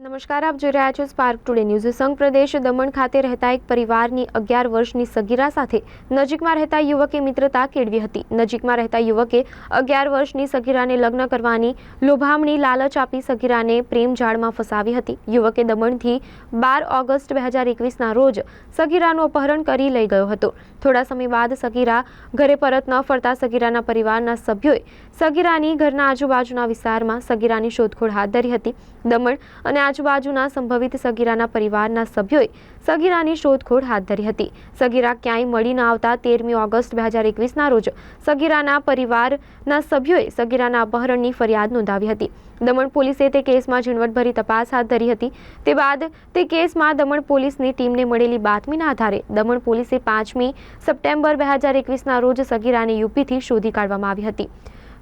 નમસ્કાર, આપ જોઈ રહ્યા છો સ્પાર્ક ટુડે ન્યૂઝ સંઘ પ્રદેશ દમણ ખાતે રહેતા એક પરિવારની અગિયાર વર્ષની સગીરા સાથે નજીકમાં રહેતા યુવકે મિત્રતા કેળવી હતી. નજીકમાં રહેતા યુવકે અગિયાર વર્ષની સગીરાને લગ્ન કરવાની લોભામણી લાલચ આપી સગીરાને પ્રેમ જાળમાં ફસાવી હતી. યુવકે દમણથી બાર ઓગસ્ટ બે હજાર એકવીસના રોજ સગીરાનું અપહરણ કરી લઈ ગયો હતો. થોડા સમય બાદ સગીરા ઘરે પરત ન ફરતા સગીરાના પરિવારના સભ્યોએ સગીરાની ઘરના આજુબાજુના વિસ્તારમાં સગીરાની શોધખોળ હાથ ધરી હતી. દમણ અને આજુબાજુના સંભવિત સગીરાના પરિવારના સભ્યોએ સગીરાની શોધખોળ હાથ ધરી હતી. સગીરા ક્યાંય મળી ન આવતા તેરમી ઓગસ્ટ બે હજાર એકવીસના રોજ સગીરાના પરિવારના સભ્યોએ સગીરાના અપહરણની ફરિયાદ નોંધાવી હતી. દમણ પોલીસે તે કેસમાં ઝીણવટભરી તપાસ હાથ ધરી હતી. તે બાદ તે કેસમાં દમણ પોલીસની ટીમને મળેલી બાતમીના આધારે દમણ પોલીસે પાંચમી સપ્ટેમ્બર બે હજાર એકવીસના રોજ સગીરાને યુપીથી શોધી કાઢવામાં આવી હતી.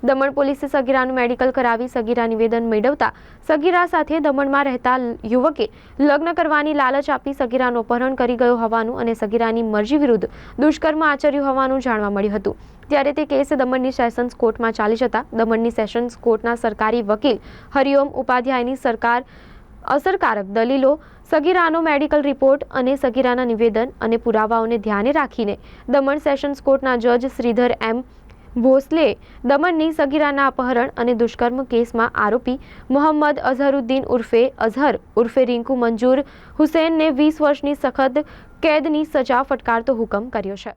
દમણ પોલીસે સગીરાનું મેડિકલ કરાવી સગીરા નિવેદન મેળવતા સગીરા સાથે દમણમાં રહેતા યુવકે લગ્ન કરવાની લાલચ આપી સગીરાનું અપહરણ કરી ગયો હોવાનું અને સગીરાની મરજી વિરુદ્ધ દુષ્કર્મ આચર્યું હોવાનું જાણવા મળ્યું હતું. ત્યારે તે કેસ દમણની સેશન્સ કોર્ટમાં ચાલી જતા દમણની સેશન્સ કોર્ટના સરકારી વકીલ હરિઓમ ઉપાધ્યાયની સરકાર અસરકારક દલીલો, સગીરાનો મેડિકલ રિપોર્ટ અને સગીરાના નિવેદન અને પુરાવાઓને ધ્યાને રાખીને દમણ સેશન્સ કોર્ટના જજ શ્રીધર એમ ભોસલે દમણની સગીરાના અપહરણ અને દુષ્કર્મ કેસમાં આરોપી મોહમ્મદ અઝહરુદ્દીન ઉર્ફે અઝહર ઉર્ફે રિંકુ મંજૂર હુસેનને વીસ વર્ષની સખત કેદની સજા ફટકારતો હુકમ કર્યો છે.